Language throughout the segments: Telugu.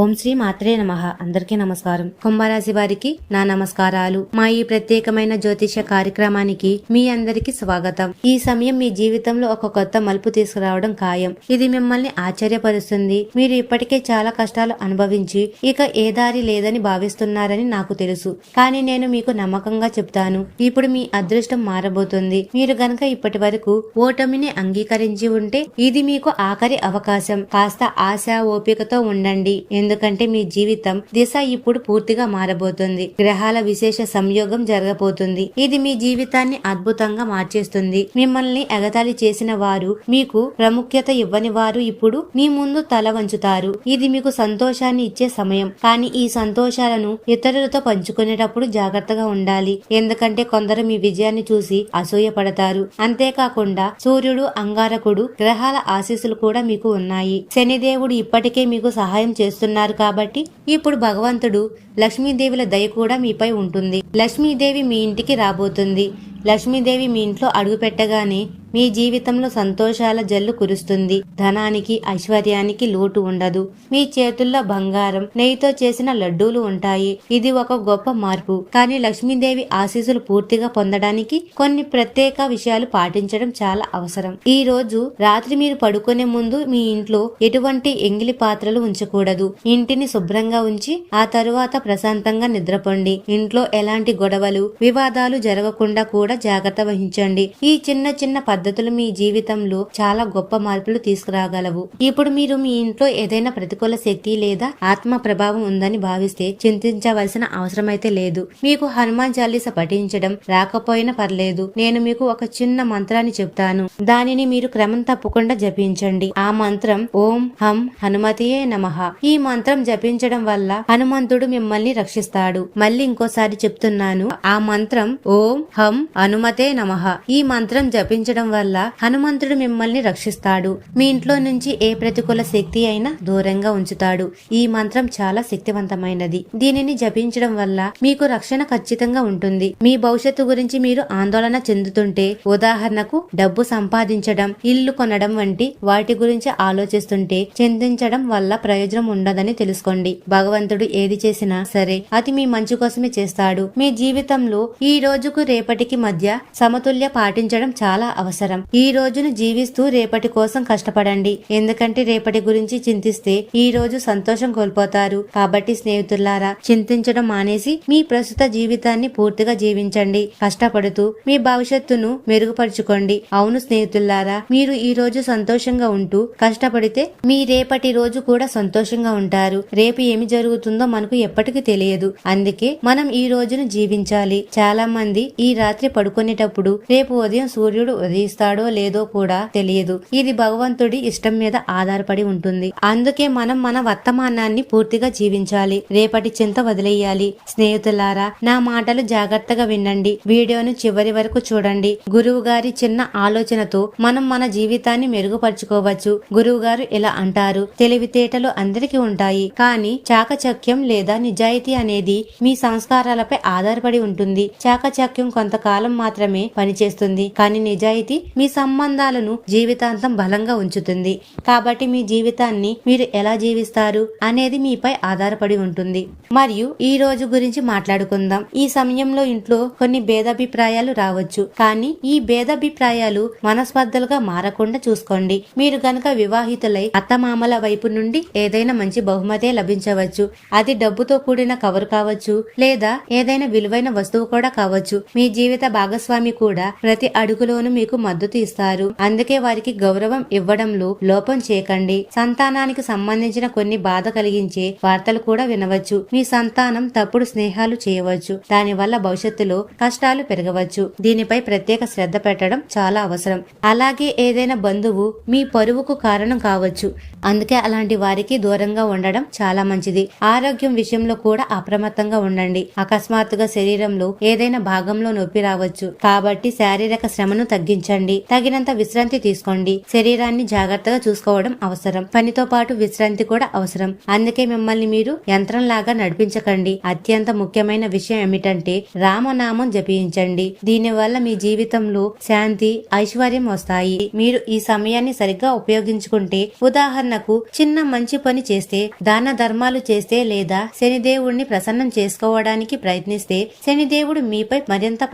ఓం శ్రీ మాత్రే నమ. అందరికీ నమస్కారం. కుంభరాశి వారికి నా నమస్కారాలు. మా ఈ ప్రత్యేకమైన జ్యోతిష కార్యక్రమానికి మీ అందరికీ స్వాగతం. ఈ సమయం మీ జీవితంలో ఒక కొత్త మలుపు తీసుకురావడం ఖాయం. ఇది మిమ్మల్ని ఆశ్చర్యపరుస్తుంది. మీరు ఇప్పటికే చాలా కష్టాలు అనుభవించి ఇక ఏ దారి లేదని భావిస్తున్నారని నాకు తెలుసు. కానీ నేను మీకు నమ్మకంగా చెప్తాను. ఇప్పుడు మీ అదృష్టం మారబోతుంది. మీరు గనక ఇప్పటి వరకు ఓటమిని అంగీకరించి ఉంటే ఇది మీకు ఆఖరి అవకాశం. కాస్త ఆశ ఓపికతో ఉండండి. ఎందుకంటే మీ జీవితం దిశ ఇప్పుడు పూర్తిగా మారబోతుంది. గ్రహాల విశేష సంయోగం జరగబోతుంది. ఇది మీ జీవితాన్ని అద్భుతంగా మార్చేస్తుంది. మిమ్మల్ని ఎగతాళి చేసిన వారు మీకు ప్రాముఖ్యత ఇవ్వని వారు ఇప్పుడు మీ ముందు తల వంచుతారు. ఇది మీకు సంతోషాన్ని ఇచ్చే సమయం. కానీ ఈ సంతోషాలను ఇతరులతో పంచుకునేటప్పుడు జాగ్రత్తగా ఉండాలి. ఎందుకంటే కొందరు మీ విజయాన్ని చూసి అసూయ పడతారు అంతేకాకుండా సూర్యుడు అంగారకుడు గ్రహాల ఆశీస్సులు కూడా మీకు ఉన్నాయి. శనిదేవుడు ఇప్పటికే మీకు సహాయం చేస్తున్నారు కాబట్టి ఇప్పుడు భగవంతుడు లక్ష్మీదేవుల దయ కూడా మీపై ఉంటుంది. లక్ష్మీదేవి మీ ఇంటికి రాబోతుంది. లక్ష్మీదేవి మీ ఇంట్లో అడుగుపెట్టగానే మీ జీవితంలో సంతోషాల జల్లు కురుస్తుంది. ధనానికి ఐశ్వర్యానికి లోటు ఉండదు. మీ చేతుల్లో బంగారం నెయ్యితో చేసిన లడ్డూలు ఉంటాయి. ఇది ఒక గొప్ప మార్పు. కానీ లక్ష్మీదేవి ఆశీస్సులు పూర్తిగా పొందడానికి కొన్ని ప్రత్యేక విషయాలు పాటించడం చాలా అవసరం. ఈ రోజు రాత్రి మీరు పడుకునే ముందు మీ ఇంట్లో ఎటువంటి ఎంగిలి పాత్రలు ఉంచకూడదు. ఇంటిని శుభ్రంగా ఉంచి ఆ తరువాత ప్రశాంతంగా నిద్రపోండి. ఇంట్లో ఎలాంటి గొడవలు వివాదాలు జరగకుండా కూడా జాగ్రత్త వహించండి. ఈ చిన్న చిన్న పద్ధతులు మీ జీవితంలో చాలా గొప్ప మార్పులు తీసుకురాగలవు. ఇప్పుడు మీరు మీ ఇంట్లో ఏదైనా ప్రతికూల శక్తి లేదా ఆత్మ ప్రభావం ఉందని భావిస్తే చింతించవలసిన అవసరమైతే లేదు. మీకు హనుమాన్ చాలీస పఠించడం రాకపోయినా పర్లేదు. నేను మీకు ఒక చిన్న మంత్రాన్ని చెప్తాను. దానిని మీరు క్రమం తప్పకుండా జపించండి. ఆ మంత్రం ఓం హం హనుమతియే నమః. ఈ మంత్రం జపించడం వల్ల హనుమంతుడు మిమ్మల్ని రక్షిస్తాడు. మళ్ళీ ఇంకోసారి చెప్తున్నాను. ఆ మంత్రం ఓం హం హనుమతే నమః. ఈ మంత్రం జపించడం వల్ల హనుమంతుడు మిమ్మల్ని రక్షిస్తాడు. మీ ఇంట్లో నుంచి ఏ ప్రతికూల శక్తి అయినా దూరంగా ఉంచుతాడు. ఈ మంత్రం చాలా శక్తివంతమైనది. దీనిని జపించడం వల్ల మీకు రక్షణ ఖచ్చితంగా ఉంటుంది. మీ భవిష్యత్తు గురించి మీరు ఆందోళన చెందుతుంటే ఉదాహరణకు డబ్బు సంపాదించడం ఇల్లు కొనడం వంటి వాటి గురించి ఆలోచిస్తుంటే చింతించడం వల్ల ప్రయోజనం ఉండదని తెలుసుకోండి. భగవంతుడు ఏది చేసినా సరే అది మీ మంచి కోసమే చేస్తాడు. మీ జీవితంలో ఈ రోజుకు రేపటికి మధ్య సమతుల్య పాటించడం చాలా అవసరం. ఈ రోజును జీవిస్తూ రేపటి కోసం కష్టపడండి. ఎందుకంటే రేపటి గురించి చింతిస్తే ఈ రోజు సంతోషం కోల్పోతారు. కాబట్టి స్నేహితులారా చింతించడం మానేసి మీ ప్రస్తుత జీవితాన్ని పూర్తిగా జీవించండి. కష్టపడుతూ మీ భవిష్యత్తును మెరుగుపరుచుకోండి. అవును స్నేహితులారా మీరు ఈ రోజు సంతోషంగా ఉంటూ కష్టపడితే మీ రేపటి రోజు కూడా సంతోషంగా ఉంటారు. రేపు ఏమి జరుగుతుందో మనకు ఎప్పటికీ తెలియదు. అందుకే మనం ఈ రోజును జీవించాలి. చాలా మంది ఈ రాత్రి పడుకునేటప్పుడు రేపు ఉదయం సూర్యుడు ఉదయిస్తాడో లేదో కూడా తెలియదు. ఇది భగవంతుడి ఇష్టం మీద ఆధారపడి ఉంటుంది. అందుకే మనం మన వర్తమానాన్ని పూర్తిగా జీవించాలి. రేపటి చింత వదిలేయాలి. స్నేహితులారా నా మాటలు జాగ్రత్తగా వినండి. వీడియోను చివరి వరకు చూడండి. గురువు గారి చిన్న ఆలోచనతో మనం మన జీవితాన్ని మెరుగుపరుచుకోవచ్చు. గురువు గారు ఇలా అంటారు తెలివితేటలు అందరికీ ఉంటాయి. కానీ చాకచక్యం లేదా నిజాయితీ అనేది మీ సంస్కారాలపై ఆధారపడి ఉంటుంది. చాకచక్యం కొంతకాలం మాత్రమే పనిచేస్తుంది. కానీ నిజాయితీ మీ సంబంధాలను జీవితాంతం బలంగా ఉంచుతుంది. కాబట్టి మీ జీవితాన్ని మీరు ఎలా జీవిస్తారు అనేది మీపై ఆధారపడి ఉంటుంది. మరియు ఈ రోజు గురించి మాట్లాడుకుందాం. ఈ సమయంలో ఇంట్లో కొన్ని భేదాభిప్రాయాలు రావచ్చు. కానీ ఈ భేదాభిప్రాయాలు మనస్పర్ధలుగా మారకుండా చూసుకోండి. మీరు గనక వివాహితులై అత్తమామల వైపు నుండి ఏదైనా మంచి బహుమతే లభించవచ్చు. అది డబ్బుతో కూడిన కవర్ కావచ్చు. లేదా ఏదైనా విలువైన వస్తువు కూడా కావచ్చు. మీ జీవిత భాగస్వామి కూడా ప్రతి అడుగులోనూ మీకు మద్దతు ఇస్తారు. అందుకే వారికి గౌరవం ఇవ్వడంలో లోపం చేయకండి. సంతానానికి సంబంధించిన కొన్ని బాధ కలిగించే వార్తలు కూడా వినవచ్చు. మీ సంతానం తప్పుడు స్నేహాలు చేయవచ్చు. దానివల్ల భవిష్యత్తులో కష్టాలు పెరగవచ్చు. దీనిపై ప్రత్యేక శ్రద్ధ పెట్టడం చాలా అవసరం. అలాగే ఏదైనా బంధువు మీ పరువుకు కారణం కావచ్చు. అందుకే అలాంటి వారికి దూరంగా ఉండడం చాలా మంచిది. ఆరోగ్యం విషయంలో కూడా అప్రమత్తంగా ఉండండి. అకస్మాత్తుగా శరీరంలో ఏదైనా భాగంలో నొప్పి రావచ్చు. కాబట్టి శారీరక శ్రమను తగ్గించండి. తగినంత విశ్రాంతి తీసుకోండి. శరీరాన్ని జాగ్రత్తగా చూసుకోవడం అవసరం. పనితో పాటు విశ్రాంతి కూడా అవసరం. అందుకే మిమ్మల్ని మీరు యంత్రంలాగా నడిపించకండి. అత్యంత ముఖ్యమైన విషయం ఏమిటంటే రామనామం జపించండి. దీనివల్ల మీ జీవితంలో శాంతి ఐశ్వర్యం వస్తాయి. మీరు ఈ సమయాన్ని సరిగ్గా ఉపయోగించుకుంటే ఉదాహరణకు చిన్న మంచి పని చేస్తే దాన ధర్మాలు చేస్తే లేదా శనిదేవుడిని ప్రసన్నం చేసుకోవడానికి ప్రయత్నిస్తే శనిదేవుడు మీపై మరింత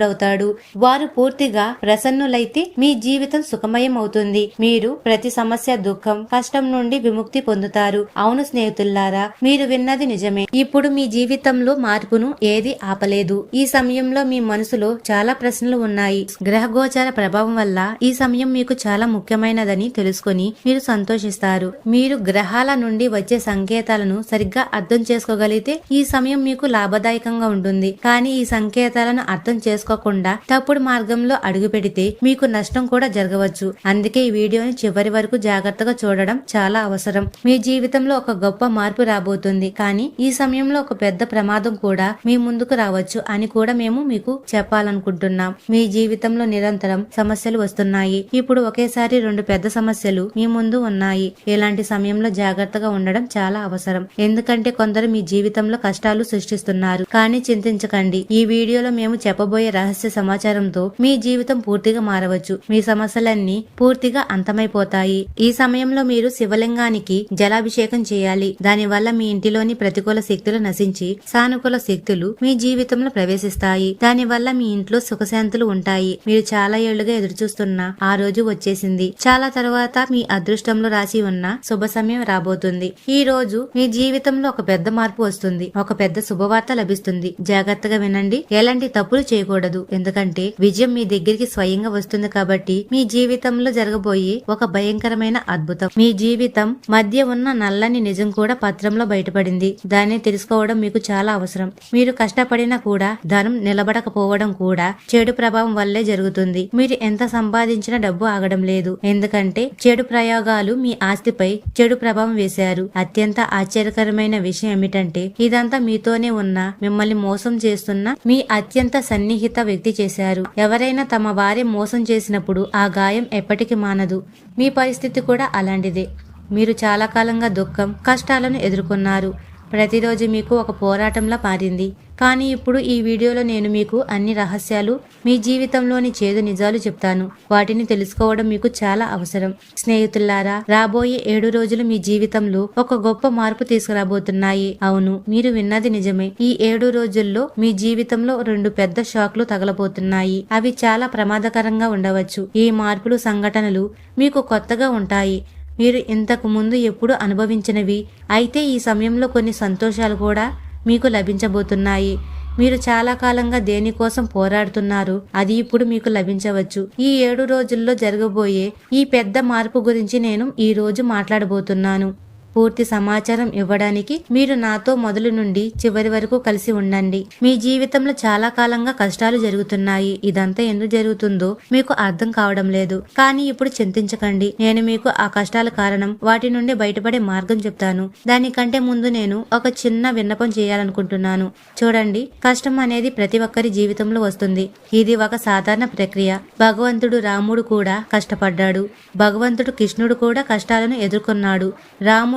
ప్రసన్నుడవుతాడు వారు పూర్తిగా ప్రసన్నులైతే మీ జీవితం సుఖమయం అవుతుంది మీరు ప్రతి సమస్య దుఃఖం కష్టం నుండి విముక్తి పొందుతారు. అవును స్నేహితుల్లారా మీరు విన్నది నిజమే. ఇప్పుడు మీ జీవితంలో మార్పును ఏది ఆపలేదు. ఈ సమయంలో మీ మనసులో చాలా ప్రశ్నలు ఉన్నాయి. గ్రహగోచార ప్రభావం వల్ల ఈ సమయం మీకు చాలా ముఖ్యమైనదని తెలుసుకొని మీరు సంతోషిస్తారు. మీరు గ్రహాల నుండి వచ్చే సంకేతాలను సరిగ్గా అర్థం చేసుకోగలిగితే ఈ సమయం మీకు లాభదాయకంగా ఉంటుంది. కానీ ఈ సంకేతాలను అర్థం చేసుకో చేసుకోకుండా తప్పుడు మార్గంలో అడుగు పెడితే మీకు నష్టం కూడా జరగవచ్చు. అందుకే ఈ వీడియోని చివరి వరకు జాగ్రత్తగా చూడడం చాలా అవసరం. మీ జీవితంలో ఒక గొప్ప మార్పు రాబోతుంది. కానీ ఈ సమయంలో ఒక పెద్ద ప్రమాదం కూడా మీ ముందుకు రావచ్చు అని కూడా మేము మీకు చెప్పాలనుకుంటున్నాం. మీ జీవితంలో నిరంతరం సమస్యలు వస్తున్నాయి. ఇప్పుడు ఒకేసారి రెండు పెద్ద సమస్యలు మీ ముందు ఉన్నాయి. ఇలాంటి సమయంలో జాగ్రత్తగా ఉండడం చాలా అవసరం. ఎందుకంటే కొందరు మీ జీవితంలో కష్టాలు సృష్టిస్తున్నారు. కానీ చింతించకండి. ఈ వీడియోలో మేము చెప్పబోయే రహస్య సమాచారంతో మీ జీవితం పూర్తిగా మారవచ్చు. మీ సమస్యలన్నీ పూర్తిగా అంతమైపోతాయి. ఈ సమయంలో మీరు శివలింగానికి జలాభిషేకం చేయాలి. దానివల్ల మీ ఇంటిలోని ప్రతికూల శక్తులు నశించి సానుకూల శక్తులు మీ జీవితంలో ప్రవేశిస్తాయి. దానివల్ల మీ ఇంట్లో సుఖశాంతులు ఉంటాయి. మీరు చాలా ఏళ్ళుగా ఎదురుచూస్తున్న ఆ రోజు వచ్చేసింది. చాలా తర్వాత మీ అదృష్టంలో రాసి ఉన్న శుభ సమయం రాబోతుంది. ఈ రోజు మీ జీవితంలో ఒక పెద్ద మార్పు వస్తుంది. ఒక పెద్ద శుభవార్త లభిస్తుంది. జాగ్రత్తగా వినండి. ఎలాంటి తప్పులు చేయకూడదు. ఎందుకంటే విజయం మీ దగ్గరికి స్వయంగా వస్తుంది కాబట్టి మీ జీవితంలో జరగబోయే ఒక భయంకరమైన అద్భుతం. మీ జీవితం మధ్య ఉన్న నల్లని నిజం కూడా పత్రంలో బయటపడింది. దాన్ని తెలుసుకోవడం మీకు చాలా అవసరం. మీరు కష్టపడినా కూడా ధనం నిలబడకపోవడం కూడా చెడు ప్రభావం వల్లే జరుగుతుంది. మీరు ఎంత సంపాదించినా డబ్బు ఆగడం లేదు. ఎందుకంటే చెడు ప్రయోగాలు మీ ఆస్తిపై చెడు ప్రభావం వేశారు. అత్యంత ఆశ్చర్యకరమైన విషయం ఏమిటంటే ఇదంతా మీతోనే ఉన్న మిమ్మల్ని మోసం చేస్తున్న మీ అత్యంత సన్నిహిత వ్యక్తి చేశారు. ఎవరైనా తమ వారి మోసం చేసినప్పుడు ఆ గాయం ఎప్పటికీ మానదు. మీ పరిస్థితి కూడా అలాంటిదే. మీరు చాలా కాలంగా దుఃఖం కష్టాలను ఎదుర్కొన్నారు. ప్రతిరోజు మీకు ఒక పోరాటంలా మారింది కానీ ఇప్పుడు ఈ వీడియోలో నేను మీకు అన్ని రహస్యాలు మీ జీవితంలోని చేదు నిజాలు చెప్తాను. వాటిని తెలుసుకోవడం మీకు చాలా అవసరం. స్నేహితులారా రాబోయే ఏడు రోజులు మీ జీవితంలో ఒక గొప్ప మార్పు తీసుకురాబోతున్నాయి. అవును మీరు విన్నది నిజమే. ఈ ఏడు రోజుల్లో మీ జీవితంలో రెండు పెద్ద షాక్లు తగలబోతున్నాయి. అవి చాలా ప్రమాదకరంగా ఉండవచ్చు. ఈ మార్పులు సంఘటనలు మీకు కొత్తగా ఉంటాయి. మీరు ఇంతకు ముందు ఎప్పుడు అనుభవించినవి. అయితే ఈ సమయంలో కొన్ని సంతోషాలు కూడా మీకు లభించబోతున్నాయి. మీరు చాలా కాలంగా దేనికోసం పోరాడుతున్నారు? అది ఇప్పుడు మీకు లభించవచ్చు. ఈ ఏడు రోజుల్లో జరగబోయే ఈ పెద్ద మార్పు గురించి నేను ఈ రోజు మాట్లాడబోతున్నాను. పూర్తి సమాచారం ఇవ్వడానికి మీరు నాతో మొదలు నుండి చివరి వరకు కలిసి ఉండండి. మీ జీవితంలో చాలా కాలంగా కష్టాలు జరుగుతున్నాయి. ఇదంతా ఎందుకు జరుగుతుందో మీకు అర్థం కావడం లేదు. కానీ ఇప్పుడు చింతించకండి. నేను మీకు ఆ కష్టాల కారణం వాటి నుండి బయటపడే మార్గం చెప్తాను. దానికంటే ముందు నేను ఒక చిన్న విన్నపం చేయాలనుకుంటున్నాను. చూడండి కష్టం అనేది ప్రతి ఒక్కరి జీవితంలో వస్తుంది. ఇది ఒక సాధారణ ప్రక్రియ. భగవంతుడు రాముడు కూడా కష్టపడ్డాడు. భగవంతుడు కృష్ణుడు కూడా కష్టాలను ఎదుర్కొన్నాడు.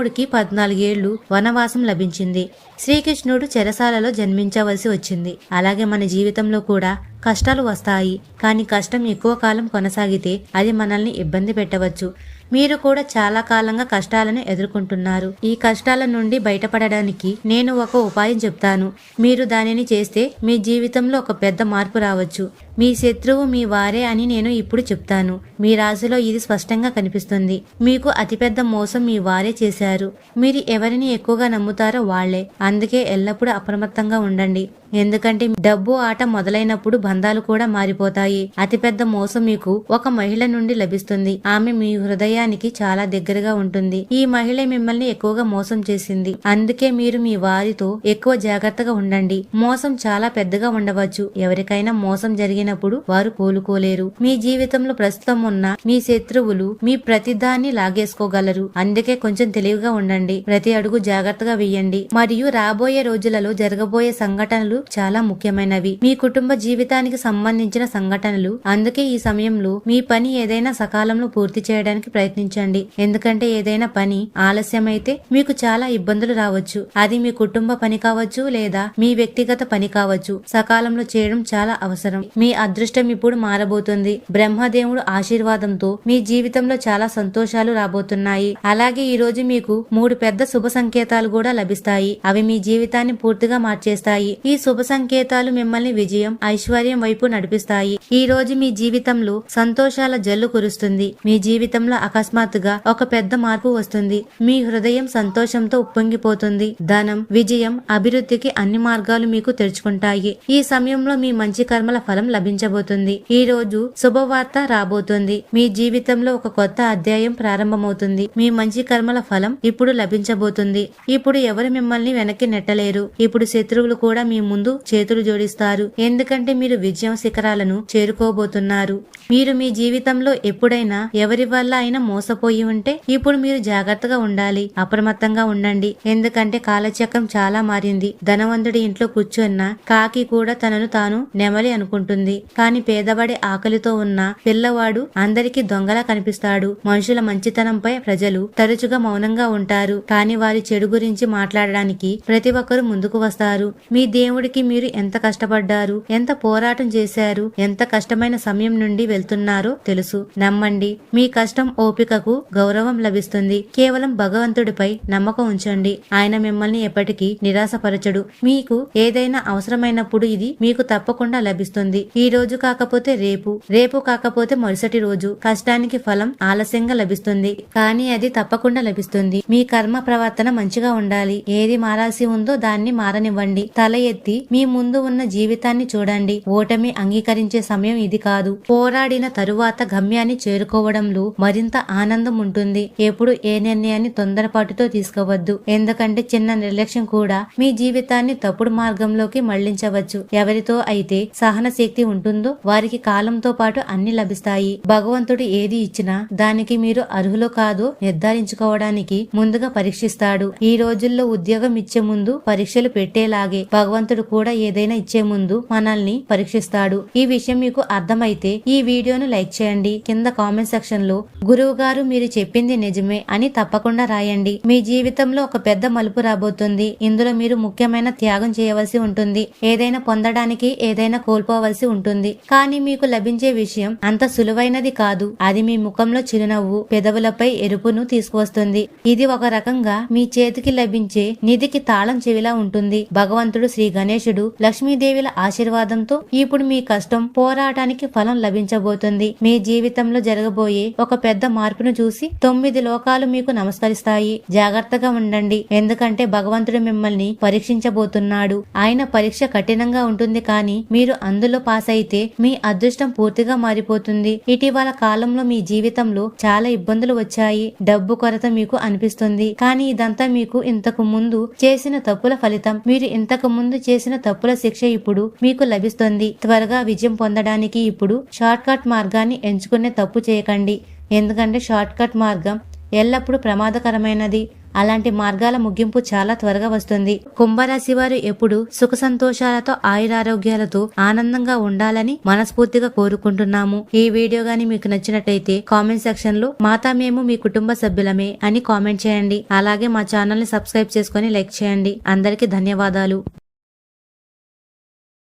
రాముడికి పద్నాలుగేళ్ళు వనవాసం లభించింది. శ్రీకృష్ణుడు చెరసాలలో జన్మించవలసి వచ్చింది. అలాగే మన జీవితంలో కూడా కష్టాలు వస్తాయి. కానీ కష్టం ఎక్కువ కాలం కొనసాగితే అది మనల్ని ఇబ్బంది పెట్టవచ్చు. మీరు కూడా చాలా కాలంగా కష్టాలను ఎదుర్కొంటున్నారు. ఈ కష్టాల నుండి బయటపడడానికి నేను ఒక ఉపాయం చెప్తాను. మీరు దానిని చేస్తే మీ జీవితంలో ఒక పెద్ద మార్పు రావచ్చు. మీ శత్రువు మీ వారే అని నేను ఇప్పుడు చెప్తాను. మీ రాశిలో ఇది స్పష్టంగా కనిపిస్తుంది. మీకు అతిపెద్ద మోసం మీ వారే చేశారు. మీరు ఎవరిని ఎక్కువగా నమ్ముతారో వాళ్ళే. అందుకే ఎల్లప్పుడూ అప్రమత్తంగా ఉండండి. ఎందుకంటే డబ్బు ఆట మొదలైనప్పుడు బంధాలు కూడా మారిపోతాయి. అతిపెద్ద మోసం మీకు ఒక మహిళ నుండి లభిస్తుంది. ఆమె మీ హృదయానికి చాలా దగ్గరగా ఉంటుంది. ఈ మహిళ మిమ్మల్ని ఎక్కువగా మోసం చేసింది. అందుకే మీరు మీ వారితో ఎక్కువ జాగ్రత్తగా ఉండండి. మోసం చాలా పెద్దగా ఉండవచ్చు. ఎవరికైనా మోసం జరిగినప్పుడు వారు కోలుకోలేరు. మీ జీవితంలో ప్రస్తుతం ఉన్న మీ శత్రువులు మీ ప్రతిదాన్ని లాగేసుకోగలరు. అందుకే కొంచెం తెలివిగా ఉండండి. ప్రతి అడుగు జాగ్రత్తగా వేయండి. మరియు రాబోయే రోజులలో జరగబోయే సంఘటనలు చాలా ముఖ్యమైనవి. మీ కుటుంబ జీవితానికి సంబంధించిన సంఘటనలు అందుకే ఈ సమయంలో మీ పని ఏదైనా సకాలంలో పూర్తి చేయడానికి ప్రయత్నించండి. ఎందుకంటే ఏదైనా పని ఆలస్యమైతే మీకు చాలా ఇబ్బందులు రావచ్చు. అది మీ కుటుంబ పని కావచ్చు లేదా మీ వ్యక్తిగత పని కావచ్చు. సకాలంలో చేయడం చాలా అవసరం. మీ అదృష్టం ఇప్పుడు మారబోతుంది. బ్రహ్మదేవుడు ఆశీర్వాదంతో మీ జీవితంలో చాలా సంతోషాలు రాబోతున్నాయి. అలాగే ఈ రోజు మీకు మూడు పెద్ద శుభ సంకేతాలు కూడా లభిస్తాయి. అవి మీ జీవితాన్ని పూర్తిగా మార్చేస్తాయి. ఈ శుభ శుభ సంకేతాలు మిమ్మల్ని విజయం ఐశ్వర్యం వైపు నడిపిస్తాయి. ఈ రోజు మీ జీవితంలో సంతోషాల జల్లు కురుస్తుంది. మీ జీవితంలో అకస్మాత్తుగా ఒక పెద్ద మార్పు వస్తుంది. మీ హృదయం సంతోషంతో ఉప్పొంగిపోతుంది. ధనం విజయం అభివృద్ధికి అన్ని మార్గాలు మీకు తెరుచుకుంటాయి. ఈ సమయంలో మీ మంచి కర్మల ఫలం లభించబోతుంది. ఈ రోజు శుభవార్త రాబోతుంది. మీ జీవితంలో ఒక కొత్త అధ్యాయం ప్రారంభమవుతుంది. మీ మంచి కర్మల ఫలం ఇప్పుడు లభించబోతుంది. ఇప్పుడు ఎవరు మిమ్మల్ని వెనక్కి నెట్టలేరు. ఇప్పుడు శత్రువులు కూడా మీ ముందు చేతులు జోడిస్తారు. ఎందుకంటే మీరు విజయం శిఖరాలను చేరుకోబోతున్నారు. మీరు మీ జీవితంలో ఎప్పుడైనా ఎవరి వల్ల అయినా మోసపోయి ఉంటే ఇప్పుడు మీరు జాగ్రత్తగా ఉండాలి. అప్రమత్తంగా ఉండండి. ఎందుకంటే కాలచక్రం చాలా మారింది. ధనవంతుడి ఇంట్లో కూర్చున్న కాకి కూడా తనను తాను నెమలి అనుకుంటుంది. కాని పేదబడే ఆకలితో ఉన్న పిల్లవాడు అందరికీ దొంగలా కనిపిస్తాడు. మనుషుల మంచితనంపై ప్రజలు తరచుగా మౌనంగా ఉంటారు. కానీ వారి చెడు గురించి మాట్లాడడానికి ప్రతి ఒక్కరూ ముందుకు వస్తారు. మీ దేవుడు దేవుడికి మీరు ఎంత కష్టపడ్డారు? ఎంత పోరాటం చేశారు? ఎంత కష్టమైన సమయం నుండి వెళ్తున్నారో తెలుసు. నమ్మండి మీ కష్టం ఓపికకు గౌరవం లభిస్తుంది. కేవలం భగవంతుడిపై నమ్మకం ఉంచండి. ఆయన మిమ్మల్ని ఎప్పటికీ నిరాశపరచడు. మీకు ఏదైనా అవసరమైనప్పుడు ఇది మీకు తప్పకుండా లభిస్తుంది. ఈ రోజు కాకపోతే రేపు రేపు కాకపోతే మరుసటి రోజు. కష్టానికి ఫలం ఆలస్యంగా లభిస్తుంది. కానీ అది తప్పకుండా లభిస్తుంది. మీ కర్మ ప్రవర్తన మంచిగా ఉండాలి. ఏది మారాల్సి ఉందో దాన్ని మారనివ్వండి. తల ఎత్తి మీ ముందు ఉన్న జీవితాన్ని చూడండి. ఓటమి అంగీకరించే సమయం ఇది కాదు. పోరాడిన తరువాత గమ్యాన్ని చేరుకోవడంలో మరింత ఆనందం ఉంటుంది. ఎప్పుడు ఏ నిర్ణయాన్ని తొందరపాటుతో తీసుకోవద్దు. ఎందుకంటే చిన్న నిర్లక్ష్యం కూడా మీ జీవితాన్ని తప్పుడు మార్గంలోకి మళ్ళించవచ్చు. ఎవరితో అయితే సహన శక్తి ఉంటుందో వారికి కాలంతో పాటు అన్ని లభిస్తాయి. భగవంతుడు ఏది ఇచ్చినా దానికి మీరు అర్హులు కాదో నిర్ధారించుకోవడానికి ముందుగా పరీక్షిస్తాడు. ఈ రోజుల్లో ఉద్యోగం ఇచ్చే ముందు పరీక్షలు పెట్టేలాగే భగవంతుడు కూడా ఏదైనా ఇచ్చే ముందు మనల్ని పరీక్షిస్తాడు. ఈ విషయం మీకు అర్థమైతే ఈ వీడియోను లైక్ చేయండి. కింద కామెంట్ సెక్షన్లో గురువు గారు మీరు చెప్పింది నిజమే అని తప్పకుండా రాయండి. మీ జీవితంలో ఒక పెద్ద మలుపు రాబోతుంది. ఇందులో మీరు ముఖ్యమైన త్యాగం చేయవలసి ఉంటుంది. ఏదైనా పొందడానికి ఏదైనా కోల్పోవలసి ఉంటుంది. కానీ మీకు లభించే విషయం అంత సులువైనది కాదు. అది మీ ముఖంలో చిరునవ్వు పెదవులపై ఎరుపును తీసుకువస్తుంది. ఇది ఒక రకంగా మీ చేతికి లభించే నిధికి తాళం చెవిలా ఉంటుంది. భగవంతుడు శ్రీ గణేశుడు లక్ష్మీదేవిల ఆశీర్వాదంతో ఇప్పుడు మీ కష్టం పోరాటానికి ఫలం లభించబోతుంది. మీ జీవితంలో జరగబోయే ఒక పెద్ద మార్పును చూసి తొమ్మిది లోకాలు మీకు నమస్కరిస్తాయి. జాగ్రత్తగా ఉండండి. ఎందుకంటే భగవంతుడు మిమ్మల్ని పరీక్షించబోతున్నాడు. ఆయన పరీక్ష కఠినంగా ఉంటుంది కానీ మీరు అందులో పాస్ అయితే మీ అదృష్టం పూర్తిగా మారిపోతుంది. ఇటీవల కాలంలో మీ జీవితంలో చాలా ఇబ్బందులు వచ్చాయి. డబ్బు కొరత మీకు అనిపిస్తుంది. కానీ ఇదంతా మీకు ఇంతకు ముందు చేసిన తప్పుల ఫలితం. మీరు ఇంతకు ముందు చేసిన తప్పుల శిక్ష ఇప్పుడు మీకు లభిస్తుంది. త్వరగా విజయం పొందడానికి ఇప్పుడు షార్ట్ కట్ మార్గాన్ని ఎంచుకునే తప్పు చేయకండి. ఎందుకంటే షార్ట్ కట్ మార్గం ఎల్లప్పుడూ ప్రమాదకరమైనది. అలాంటి మార్గాల ముగింపు చాలా త్వరగా వస్తుంది. కుంభరాశి వారు ఎప్పుడు సుఖ సంతోషాలతో ఆయురారోగ్యాలతో ఆనందంగా ఉండాలని మనస్ఫూర్తిగా కోరుకుంటున్నాము. ఈ వీడియో గాని మీకు నచ్చినట్టయితే కామెంట్ సెక్షన్లో మాతా మేము మీ కుటుంబ సభ్యులమే అని కామెంట్ చేయండి. అలాగే మా ఛానల్ని సబ్స్క్రైబ్ చేసుకుని లైక్ చేయండి. అందరికీ ధన్యవాదాలు.